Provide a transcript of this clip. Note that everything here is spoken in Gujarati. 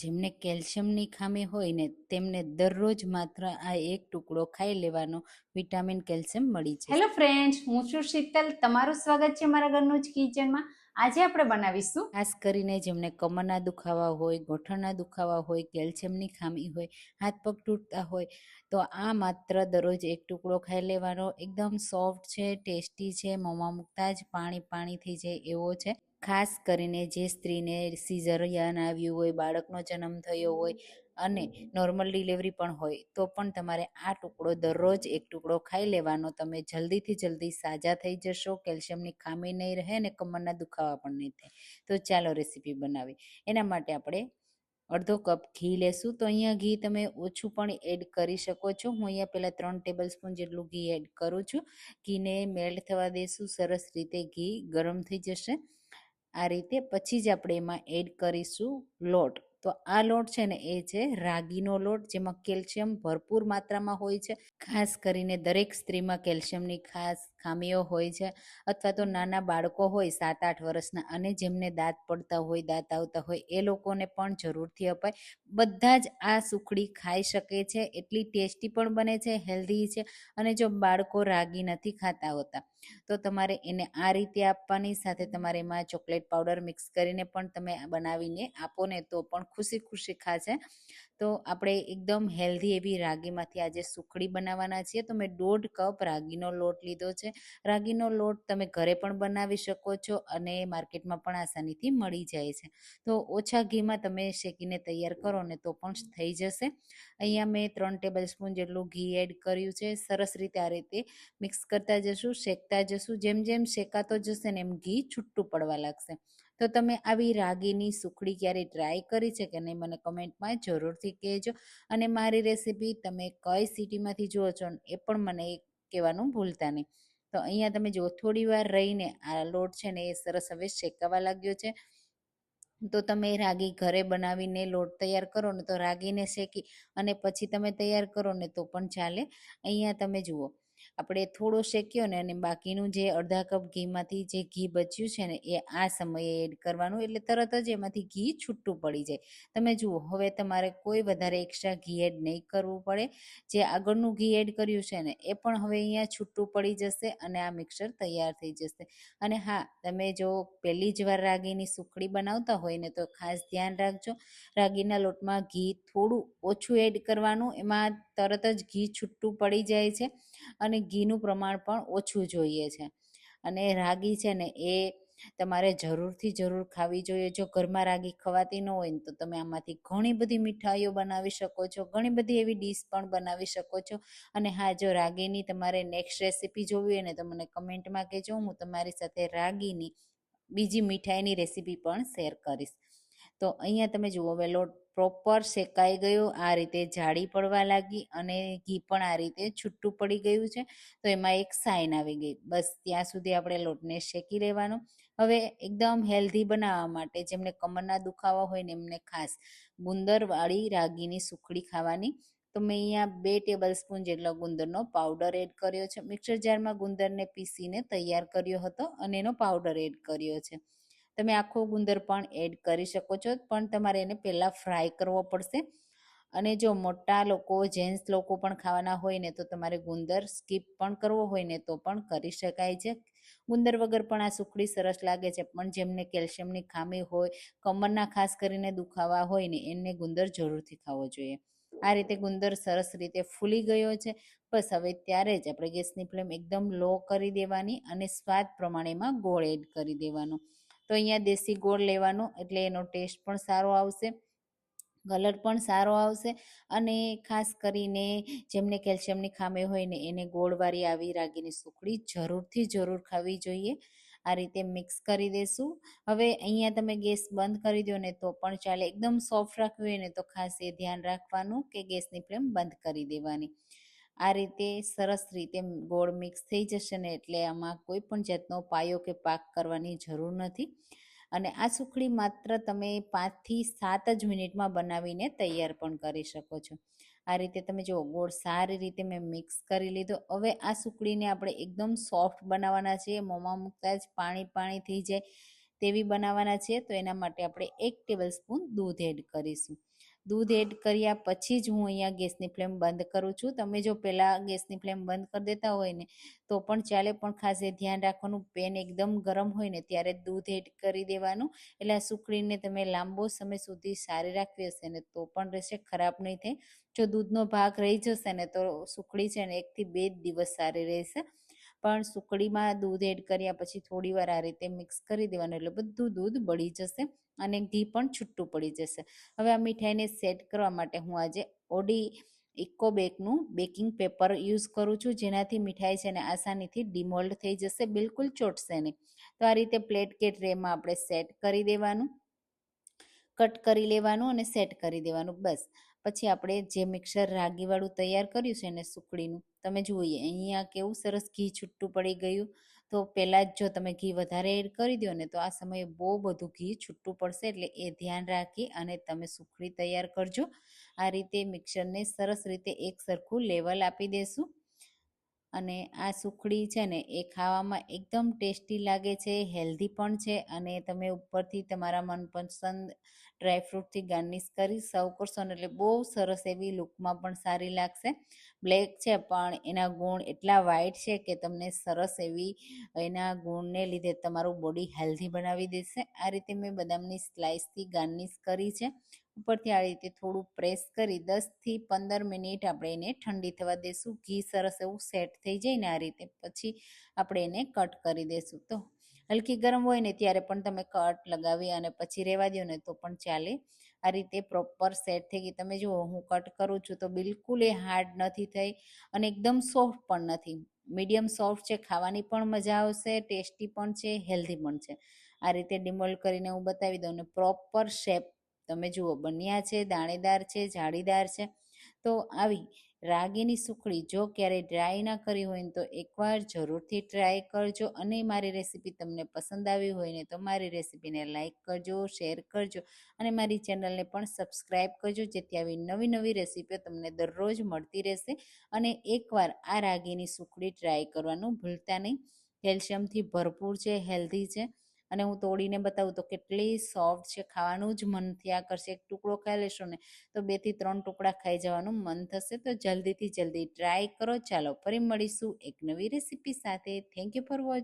જેમને કેલ્શિયમની ખામી હોય ને તેમને દરરોજ માત્ર આ એક ટુકડો ખાઈ લેવાનો વિટામિન કેલ્શિયમ મળી જાય. હેલો ફ્રેન્ડ્સ હું છું શીતલ. તમારું સ્વાગત છે મારા ઘરનું જ કિચનમાં. આજે આપણે બનાવીશું ખાસ કરીને જેમને કમરના દુખાવા હોય ગોઠણના દુખાવા હોય કેલ્શિયમની ખામી હોય હાથ પગ તૂટતા હોય તો આ માત્ર દરરોજ એક ટુકડો ખાઈ લેવાનો. એકદમ સોફ્ટ છે ટેસ્ટી છે મોંમાં મૂકતા જ પાણી પાણી થઈ જાય એવો છે. ખાસ કરીને જે સ્ત્રીને સિઝરિયાન આવ્યું હોય, બાળકનો જન્મ થયો હોય અને નોર્મલ ડિલિવરી પણ હોય, તો પણ તમારે આ ટુકડો દરરોજ એક ટુકડો ખાઈ લેવાનો. તમે જલ્દીથી જલ્દી સાજા થઈ જશો, કેલ્શિયમની ખામી નહીં રહે અને કમરના દુખાવા પણ નહીં થાય. તો ચાલો રેસીપી બનાવી એના માટે આપણે અડધો કપ ઘી લેશું. તો અહીંયા ઘી તમે ઓછું પણ એડ કરી શકો છો. હું અહીંયા પહેલાં ત્રણ ટેબલ સ્પૂન જેટલું ઘી એડ કરું છું. ઘીને મેલ્ટ થવા દઈશું સરસ રીતે ઘી ગરમ થઈ જશે. આ રીતે પછી જ આપણે એમાં એડ કરીશું લોટ. તો આ લોટ છે ને, એ છે રાગીનો લોટ, જેમાં કેલ્શિયમ ભરપૂર માત્રામાં હોય છે. ખાસ કરીને દરેક સ્ત્રીમાં કેલ્શિયમની ખાસ ખામીઓ હોય છે અથવા તો નાના બાળકો હોય સાત આઠ વર્ષના અને જેમને દાંત પડતા હોય, દાંત આવતા હોય, એ લોકોને પણ જરૂરથી અપાય. બધા જ આ સુખડી ખાઈ શકે છે, એટલી ટેસ્ટી પણ બને છે, હેલ્ધી છે અને જો બાળકો રાગી નથી ખાતા હોતા, તો તમારે એને આ રીતે આપવાની, સાથે તમારે એમાં ચોકલેટ પાવડર મિક્સ કરીને પણ તમે બનાવીને આપો ને તો પણ ખુશી ખુશી ખાશે. તો આપણે એકદમ હેલ્ધી એવી રાગીમાંથી આજે સુખડી બનાવવાના છીએ. તો મેં દોઢ કપ રાગીનો લોટ લીધો છે. રાગીનો લોટ તમે ઘરે પણ બનાવી શકો છો અને માર્કેટમાં પણ આસાનીથી મળી જાય છે. તો ઓછા ઘીમાં તમે શેકીને તૈયાર કરો ને તો પણ થઈ જશે. અહીંયા મેં ત્રણ ટેબલ સ્પૂન જેટલું ઘી એડ કર્યું છે. સરસ રીતે આ રીતે મિક્સ કરતા જશું, શેકતા જશું. જેમ જેમ શેકાતો જશે ને એમ ઘી છૂટું પડવા લાગશે. તો તમે આવી રાગીની સુખડી ક્યારે ટ્રાય કરી છે કે નહીં મને કમેન્ટમાં જરૂરથી કહેજો. અને મારી રેસીપી તમે કઈ સિટીમાંથી જુઓ છો એ પણ મને કહેવાનું ભૂલતા નહીં. તો અહીંયા તમે જો થોડી વાર રહીને આ લોટ છે ને એ સરસ હવે શેકાવા લાગ્યો છે. તો તમે રાગી ઘરે બનાવીને લોટ તૈયાર કરો ને તો રાગીને શેકી અને પછી તમે તૈયાર કરો ને તો પણ ચાલે. અહીંયા તમે જુઓ આપણે થોડો શેક્યો ને અને બાકીનું જે અડધા કપ ઘીમાંથી જે ઘી બચ્યું છે ને, એ આ સમયે એડ કરવાનું. એટલે તરત જ એમાંથી ઘી છૂટું પડી જાય. તમે જુઓ, હવે તમારે કોઈ વધારે એક્સ્ટ્રા ઘી એડ નહીં કરવું પડે. જે આગળનું ઘી એડ કર્યું છે ને, એ પણ હવે અહીંયા છૂટું પડી જશે અને આ મિક્સર તૈયાર થઈ જશે. અને હા, તમે જો પહેલી જ વાર રાગીની સુખડી બનાવતા હોય ને, તો ખાસ ધ્યાન રાખજો. રાગીના લોટમાં ઘી થોડું ઓછું એડ કરવાનું. એમાં તરત જ ઘી છૂટું પડી જાય છે. અને ઘીનું પ્રમાણ પણ ઓછું જોઈએ છે. અને રાગી છે ને, એ તમારે જરૂરથી જરૂર ખાવી જોઈએ. જો ઘરમાં રાગી ખવાતી ન હોય તો તમે આમાંથી ઘણી બધી મીઠાઈઓ બનાવી શકો છો, ઘણી બધી એવી ડીશ પણ બનાવી શકો છો. અને હા, જો રાગીની તમારે નેક્સ્ટ રેસીપી જોવી હોય ને, તો મને કમેન્ટમાં કહેજો. હું તમારી સાથે રાગીની બીજી મીઠાઈની રેસીપી પણ શેર કરીશ. તો અહીંયા તમે જુઓ હવે લોટ પ્રોપર શેકાઈ ગયો, આ રીતે જાડી પડવા લાગી અને ઘી પણ આ રીતે છૂટું પડી ગયું છે. તો એમાં એક સાઈન આવી ગઈ. બસ ત્યાં સુધી આપણે લોટને શેકી લેવાનો. હવે એકદમ હેલ્ધી બનાવવા માટે જેમને કમરના દુખાવા હોય ને એમને ખાસ ગુંદરવાળી રાગીની સુખડી ખાવાની. તો મેં અહીંયા બે ટેબલ સ્પૂન જેટલો ગુંદરનો પાવડર એડ કર્યો છે. મિક્સર જારમાં ગુંદરને પીસીને તૈયાર કર્યો હતો અને એનો પાવડર એડ કર્યો છે. તમે આખો ગુંદર પણ એડ કરી શકો છો. પણ તમારે એને પહેલાં ફ્રાય કરવો પડશે. અને જો મોટા લોકો, જેન્ટ્સ લોકો પણ ખાવાના હોય ને, તો તમારે ગુંદર સ્કીપ પણ કરવો હોય ને, તો પણ કરી શકાય છે. ગુંદર વગર પણ આ સુખડી સરસ લાગે છે. પણ જેમને કેલ્શિયમની ખામી હોય, કમરના ખાસ કરીને દુખાવા હોય ને એને ગુંદર જરૂરથી ખાવો જોઈએ. આ રીતે ગુંદર સરસ રીતે ફૂલી ગયો છે. બસ હવે ત્યારે જ આપણે ગેસની ફ્લેમ એકદમ લો કરી દેવાની અને સ્વાદ પ્રમાણેમાં ગોળ એડ કરી દેવાનો. તો અહીંયા દેશી ગોળ લેવાનો એટલે એનો ટેસ્ટ પણ સારો આવશે કલર પણ સારો આવશે અને ખાસ કરીને જેમને કેલ્શિયમની ખામી હોય ને એને ગોળવાળી આવી રાગીની સુખડી જરૂરથી જરૂર ખાવી જોઈએ. આ રીતે મિક્સ કરી દેશું. હવે અહીંયા તમે ગેસ બંધ કરી દો ને તો પણ ચાલે. એકદમ સોફ્ટ રાખવી હોય ને તો ખાસ એ ધ્યાન રાખવાનું કે ગેસની ફ્લેમ બંધ કરી દેવાની. આ રીતે સરસ રીતે ગોળ મિક્સ થઈ જશે ને એટલે આમાં કોઈ પણ જાતનો પાયો કે પાક કરવાની જરૂર નથી. અને આ સુખડી માત્ર તમે પાંચથી સાત જ મિનિટમાં બનાવીને તૈયાર પણ કરી શકો છો. આ રીતે તમે જુઓ ગોળ સારી રીતે મેં મિક્સ કરી લીધો. હવે આ સુખડીને આપણે એકદમ સોફ્ટ બનાવવાના છીએ મોંમાં મૂકતા જ પાણી પાણી થઈ જાય તેવી બનાવવાના છીએ તો એના માટે આપણે એક ટેબલ સ્પૂન દૂધ એડ કરીશું. દૂધ એડ કર્યા પછી જ હું અહીંયા ગેસની ફ્લેમ બંધ કરું છું. તમે જો પહેલાં ગેસની ફ્લેમ બંધ કરી દેતા હોય ને, તો પણ ચાલે પણ ખાસ એ ધ્યાન રાખવાનું. પેન એકદમ ગરમ હોય ને, ત્યારે દૂધ એડ કરી દેવાનું. એટલે આ સુખડીને તમે લાંબો સમય સુધી સારી રાખવી હશે ને, તો પણ રહેશે, ખરાબ નહીં થાય. જો દૂધનો ભાગ રહી જશે ને, તો સુખડી છે ને, એકથી બે દિવસ સારી રહેશે. પણ સુકડીમાં દૂધ એડ કર્યા પછી થોડી વાર આ રીતે મિક્સ કરી દેવાનું, એટલે બધું દૂધ બળી જશે અને ઘી પણ છૂટું પડી જશે. હવે આ મીઠાઈને સેટ કરવા માટે હું આજે ઓડી ઇકો બેકનું બેકિંગ પેપર યુઝ કરું છું, જેનાથી મીઠાઈ છે ને આસાનીથી ડિમોલ્ડ થઈ જશે, બિલકુલ ચોટશે નહીં. તો આ રીતે પ્લેટ કે ટ્રેમાં આપણે સેટ કરી દેવાનું, કટ કરી લેવાનું અને સેટ કરી દેવાનું, બસ. પછી આપણે જે મિક્સર રાગીવાળું તૈયાર કર્યું છે ને સુકડીનું તમે જોઈએ અહીંયા કેવું સરસ ઘી છૂટું પડી ગયું. તો પહેલાં જ જો તમે ઘી વધારે એડ કરી દો ને તો આ સમયે બહુ બધું ઘી છૂટું પડશે એટલે એ ધ્યાન રાખી અને તમે સુખડી તૈયાર કરજો. આ રીતે મિક્સરને સરસ રીતે એક સરખું લેવલ આપી દેશું. અને આ સુખડી છે ને, એ ખાવામાં એકદમ ટેસ્ટી લાગે છે, હેલ્ધી પણ છે અને તમે ઉપરથી તમારા મનપસંદ ડ્રાયફ્રૂટથી ગાર્નિશ કરી સર્વ કરશો ને એટલે બહુ સરસ એવી લુકમાં પણ સારી લાગશે. બ્લેક છે, પણ એના ગુણ એટલા વ્હાઇટ છે કે તમને સરસ એવી એના ગુણને લીધે તમારું બોડી હેલ્ધી બનાવી દેશે. આ રીતે મેં બદામની સ્લાઇસથી ગાર્નિશ કરી છે. ઉપરથી આ રીતે થોડું પ્રેસ કરી દસથી પંદર મિનિટ આપણે એને ઠંડી થવા દેશું. ઘી સરસ એવું સેટ થઈ જાય ને આ રીતે. પછી આપણે એને કટ કરી દેશું. તો હલકી ગરમ હોય ને ત્યારે પણ તમે કટ લગાવી અને પછી રહેવા દો ને તો પણ ચાલે. આ રીતે પ્રોપર સેટ થઈ ગઈ. તમે જુઓ, હું કટ કરું છું તો બિલકુલ એ હાર્ડ નથી થઈ અને એકદમ સોફ્ટ પણ નથી. મીડિયમ સોફ્ટ છે, ખાવાની પણ મજા આવશે ટેસ્ટી પણ છે હેલ્ધી પણ છે. આ રીતે ડિમોલ્ડ કરીને હું બતાવી દઉં ને પ્રોપર શેપ તમે જુઓ, બન્યા છે, દાણેદાર છે, જાળીદાર છે. તો આવી રાગીની સુખડી જો ક્યારેય ટ્રાય ના કરી હોય ને તો એકવાર જરૂરથી ટ્રાય કરજો અને મારી રેસીપી તમને પસંદ આવી હોય ને તો મારી રેસીપીને લાઇક કરજો શેર કરજો અને મારી ચેનલને પણ સબસ્ક્રાઈબ કરજો જેથી આવી નવી નવી રેસીપીઓ તમને દરરોજ મળતી રહેશે અને એકવાર આ રાગીની સુખડી ટ્રાય કરવાનું ભૂલતા નહીં. કેલ્શિયમથી ભરપૂર છે હેલ્ધી છે. અને હું તોડીને બતાવું તો કેટલી સોફ્ટ છે, ખાવાનું જ મન થયા કરશે. એક ટુકડો ખાઈ લેશો ને તો બેથી ત્રણ ટુકડા ખાઈ જવાનું મન થશે તો જલ્દીથી જલ્દી ટ્રાય કરો. ચાલો ફરી મળીશું એક નવી રેસીપી સાથે. Thank you for watch